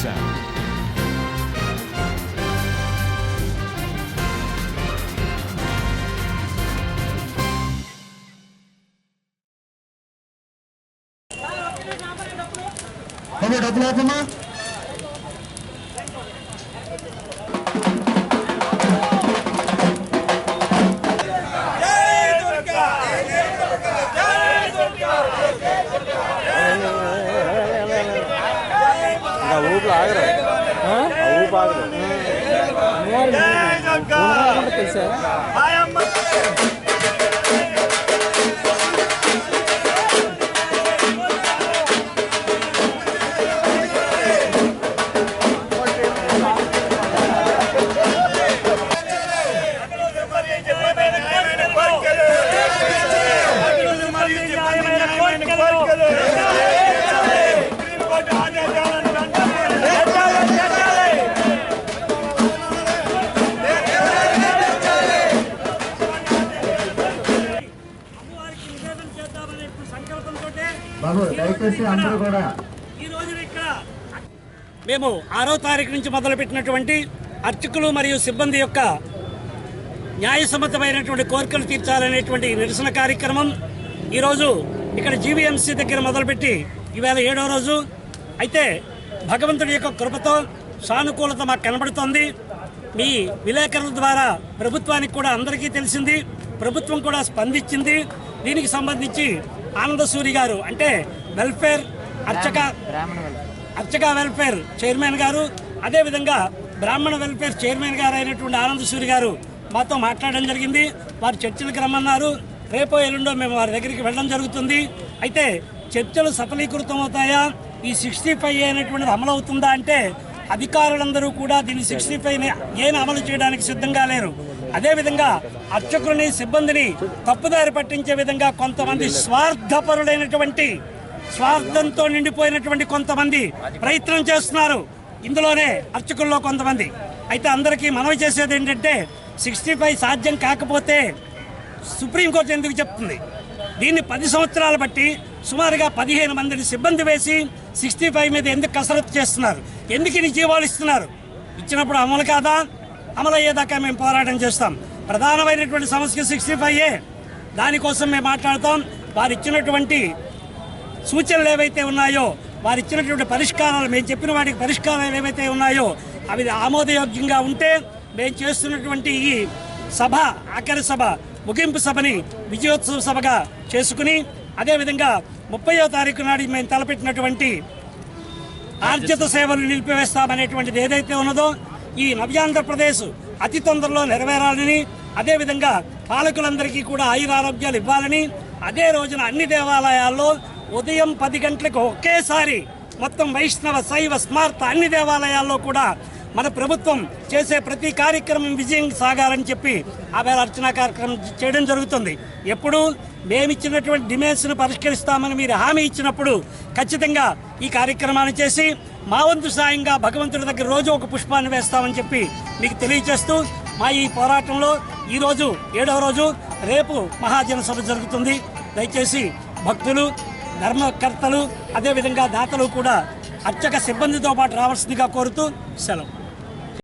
sound. బాబు డబ్బులు ఆపమ్మా ఇంకా ఊపిరి ఆగరు ఆ ఊపి ఆగరు తెలుసా దయచేసి అందరూ కూడా. ఈ రోజున ఇక్కడ మేము ఆరో తారీఖు నుంచి మొదలుపెట్టినటువంటి అర్చకులు మరియు సిబ్బంది యొక్క న్యాయసమ్మతమైనటువంటి కోరికలు తీర్చాలనేటువంటి నిరసన కార్యక్రమం ఈరోజు ఇక్కడ జీవీఎంసీ దగ్గర మొదలుపెట్టి ఈవేళ ఏడో రోజు. అయితే భగవంతుడి యొక్క కృపతో సానుకూలత మాకు కనబడుతోంది. మీ విలేకరుల ద్వారా ప్రభుత్వానికి కూడా అందరికీ తెలిసింది. ప్రభుత్వం కూడా స్పందించింది. దీనికి సంబంధించి ఆనందసూరి గారు అంటే వెల్ఫేర్ అర్చక అర్చక వెల్ఫేర్ చైర్మన్ గారు అదేవిధంగా బ్రాహ్మణ వెల్ఫేర్ చైర్మన్ గారు అయినటువంటి ఆనందసూరి గారు మాతో మాట్లాడడం జరిగింది. వారు చర్చలకు రమ్మన్నారు. రేపో ఎల్లుండో మేము వారి దగ్గరికి వెళ్ళడం జరుగుతుంది. అయితే చర్చలు సఫలీకృతం అవుతాయా ఈ సిక్స్టీ ఫైవ్ అనేటువంటిది అమలు అవుతుందా? అంటే అధికారులందరూ కూడా దీన్ని సిక్స్టీ ఫైవ్ ఏని అమలు చేయడానికి సిద్ధంగా లేరు. అదేవిధంగా అర్చకులని సిబ్బందిని తప్పుదారి పట్టించే విధంగా కొంతమంది స్వార్థపరులైనటువంటి స్వార్థంతో నిండిపోయినటువంటి కొంతమంది ప్రయత్నం చేస్తున్నారు. ఇందులోనే అర్చకుల్లో కొంతమంది. అయితే అందరికీ మనవి చేసేది ఏంటంటే సిక్స్టీ ఫైవ్ సాధ్యం కాకపోతే సుప్రీంకోర్టు ఎందుకు చెప్తుంది? దీన్ని పది సంవత్సరాలు బట్టి సుమారుగా పదిహేను మందిని సిబ్బంది వేసి సిక్స్టీ ఫైవ్ మీద ఎందుకు కసరత్తు చేస్తున్నారు? ఎందుకు ఇన్ని జీవాలు ఇస్తున్నారు? ఇచ్చినప్పుడు అమలు కాదా? అమలు అయ్యేదాకా మేము పోరాటం చేస్తాం. ప్రధానమైనటువంటి సమస్య సిక్స్టీ ఫైవ్ ఏ. దానికోసం మేము మాట్లాడతాం. వారు ఇచ్చినటువంటి సూచనలు ఏవైతే ఉన్నాయో వారు ఇచ్చినటువంటి పరిష్కారాలు మేము చెప్పిన వాటికి పరిష్కారాలు ఏవైతే ఉన్నాయో అవి ఆమోదయోగ్యంగా ఉంటే మేము చేస్తున్నటువంటి ఈ సభ ఆఖరి సభ ముగింపు సభని విజయోత్సవ సభగా చేసుకుని అదేవిధంగా ముప్పయో తారీఖు నాడు మేము తలపెట్టినటువంటి ఆర్జిత సేవలు నిలిపివేస్తామనేటువంటిది ఏదైతే ఉన్నదో ఈ నవ్యాంధ్రప్రదేశ్ అతి తొందరలో నెరవేరాలని అదేవిధంగా పాలకులందరికీ కూడా ఆయురారోగ్యాలు ఇవ్వాలని అదే రోజున అన్ని దేవాలయాల్లో ఉదయం పది గంటలకు ఒకేసారి మొత్తం వైష్ణవ శైవ స్మార్త అన్ని దేవాలయాల్లో కూడా మన ప్రభుత్వం చేసే ప్రతి కార్యక్రమం విజయం సాగాలని చెప్పి ఆవేళ అర్చనా కార్యక్రమం చేయడం జరుగుతుంది. ఎప్పుడు మేమిచ్చినటువంటి డిమాండ్స్ను పరిష్కరిస్తామని మీరు హామీ ఇచ్చినప్పుడు ఖచ్చితంగా ఈ కార్యక్రమాన్ని చేసి మా వంతు సాయంగా భగవంతుడి దగ్గర రోజు ఒక పుష్పాన్ని వేస్తామని చెప్పి మీకు తెలియజేస్తూ మా ఈ పోరాటంలో ఈరోజు ఏడవ రోజు రేపు మహాజన సభ జరుగుతుంది. దయచేసి భక్తులు ధర్మకర్తలు అదేవిధంగా దాతలు కూడా అర్చక సిబ్బందితో పాటు రావాల్సిందిగా కోరుతూ సెలవు.